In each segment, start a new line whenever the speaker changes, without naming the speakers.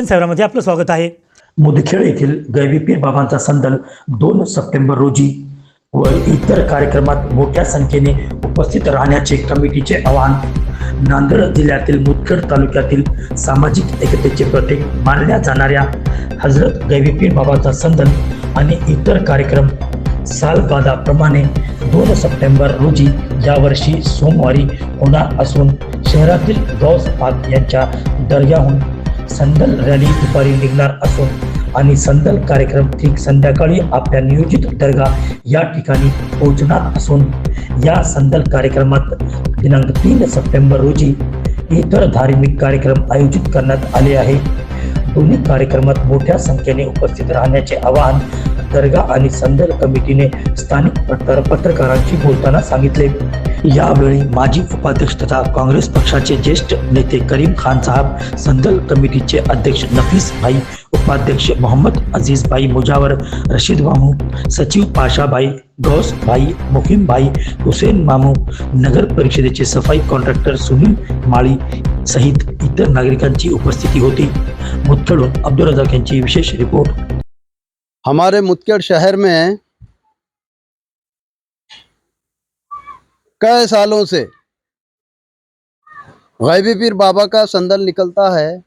दर्शन सेवरामध्ये आपलं स्वागत आहे.
मुदखेड येथील गैबीपीर बाबांचा संदल दोन सप्टेंबर रोजी व इतर कार्यक्रमात मोठ्या संख्येने उपस्थित राहण्याचे कमिटीचे आवाहन नांदेड जिल्ह्यातील मुदखेड तालुक्यातील सामाजिक एकतेचे प्रतीक मानल्या जाणाऱ्या हजरत गैबीपीर बाबांचा संदल आणि इतर कार्यक्रम सालबादाप्रमाणे दोन सप्टेंबर रोजी यावर्षी सोमवारी होणार असून शहरातील गौस पाक यांच्या दर्ग्याहून संदल रॅली दुपारी निघणार असून आणि संदल कार्यक्रम ठीक संध्याकाळी आपल्या नियोजित दर्गा या ठिकाणी पोहोचणार असून या संदल कार्यक्रमात दिनांक तीन सप्टेंबर रोजी इतर धार्मिक कार्यक्रम आयोजित करण्यात आले आहे. दोन्ही कार्यक्रमात मोठ्या संख्येने उपस्थित राहण्याचे आवाहन दर्गा आणि संदल कमिटीने स्थानिक पत्रकारांशी बोलताना सांगितले. यावेळी माजी उपाध्यक्ष तथा काँग्रेस पक्षाचे ज्येष्ठ नेते करीम खान साहेब, संदल कमिटीचे अध्यक्ष नफीस भाई, उपाध्यक्ष मोहम्मद अज़ीज़ भाई मुजावर, रशीद मामू, सचिव पाशाभाई गौस भाई, मुकीम भाई, हुसेन मामू, नगर परिषदेचे सफ़ाई कॉन्ट्रॅक्टर सुनील माळी सहित इतर नागरिकांची उपस्थिती होती. मुदखेडून अब्दुल रजाक यांची विशेष रिपोर्ट.
हमारे मुदखेड़ शहर में कई सालों से। गैबी पीर बाबा का संदल निकलता है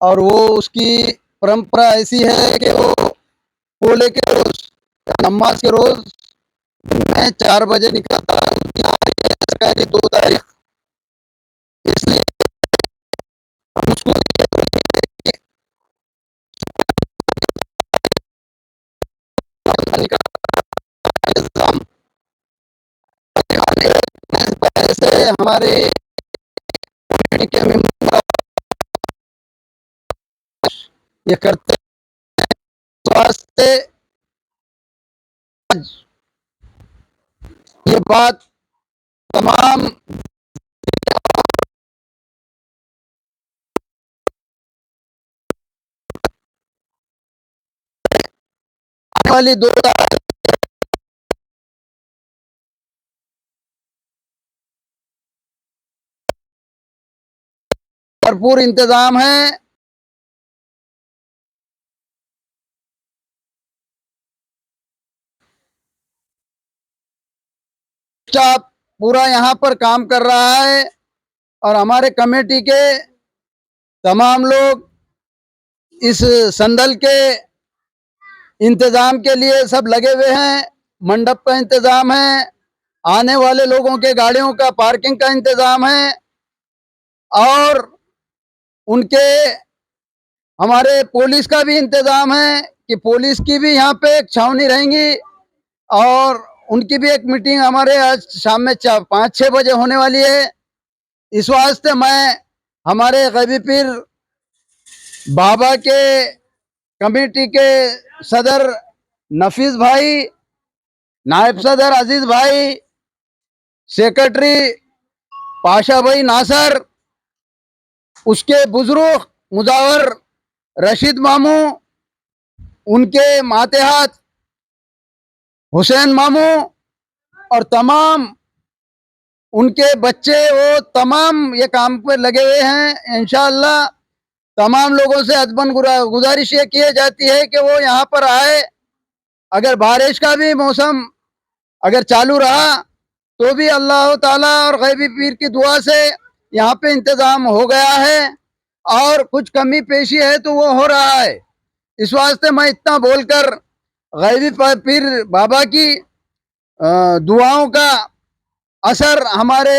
और वो उसकी परंपरा ऐसी है कि वो पोले के रोज, नमाज़ के रोज, मैं चार बजे निकलता है दो तारीख हमारे के ये करते स्वास्थ्य ये बात तमाम वाली दो भरपूर इंतज़ाम है। पूरा यहाँ पर काम कर रहा है और हमारे कमेटी के तमाम लोग इस संदल के इंतज़ाम के लिए सब लगे हुए हैं। मंडप का इंतज़ाम है। आने वाले लोगों के गाड़ियों का पार्किंग का इंतज़ाम है। और उनके हमारे पुलिस का भी इंतज़ाम है कि पुलिस की भी यहाँ पे एक छावनी रहेंगी और उनकी भी एक मीटिंग हमारे आज शाम में चार, पाँच छः बजे होने वाली है। इस वास्ते मैं हमारे गैबी पीर बाबा के कमेटी के सदर नफीस भाई, नायब सदर अज़ीज़ भाई, सेक्रेटरी पाशा भाई नासर उसके बुज़ुर्ग मुजावर रशीद मामू, उनके मातेहात हुसैन मामू और तमाम उनके बच्चे, वो तमाम ये काम पर लगे हुए हैं। इन तमाम लोगों से अदबन गुजारिश ये की जाती है कि वो यहाँ पर आए। अगर बारिश का भी मौसम अगर चालू रहा तो भी अल्लाह ताला और गैबी पीर की दुआ से यहाँ पे इंतज़ाम हो गया है और कुछ कमी पेशी है तो वो हो रहा है। इस वास्ते मैं इतना बोलकर गैबी पीर बाबा की दुआओं का असर हमारे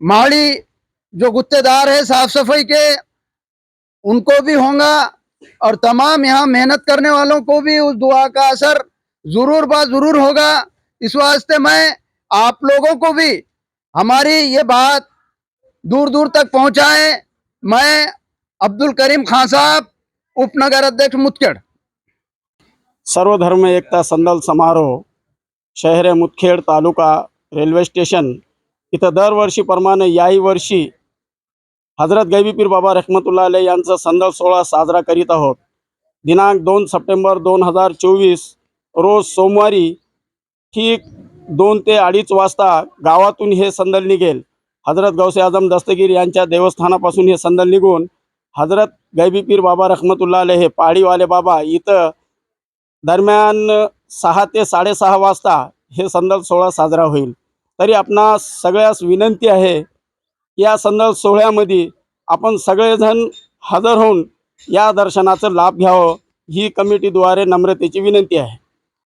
माड़ी जो गुत्तेदार है साफ़ सफ़ाई के, उनको भी होगा और तमाम यहाँ मेहनत करने वालों को भी उस दुआ का असर ज़रूर बा, ज़रूर होगा। इस वास्ते मैं आप लोगों को भी हमारी ये बात दूर दूर तक पहुंचाए। मैं अब्दुल करीम खान साहब उपनगर अध्यक्ष मुतखेड़।
सर्वधर्म एकता संदल समारोह शहरे मुदखेड तालुका रेल्वे स्टेशन इथं दरवर्षीप्रमाणे याही वर्षी हजरत गैबीपीर बाबा रहमतुल्ला अले यांचा संदल सोहळा साजरा करीत आहोत. दिनांक दोन सप्टेंबर दोन हजार चोवीस रोज सोमवारी ठीक दोन ते अडीच वाजता गावातून हे संदल निघेल. हजरत गौसे आजम दस्तगीर यांच्या देवस्थानापासून हे संदल निघून हजरत गैबी पीर बाबा रखमतुल्ला अलैह हे पाळीवाले बाबा इथं दरम्यान सहा ते साडेसहा वाजता हे संदल सोहळा साजरा होईल. तरी आपणा सगळ्यास विनंती आहे या संदल सोहळ्यामध्ये आपण सगळेजण हजर होऊन या दर्शनाचं लाभ घ्यावं ही कमिटीद्वारे नम्रतेची विनंती आहे.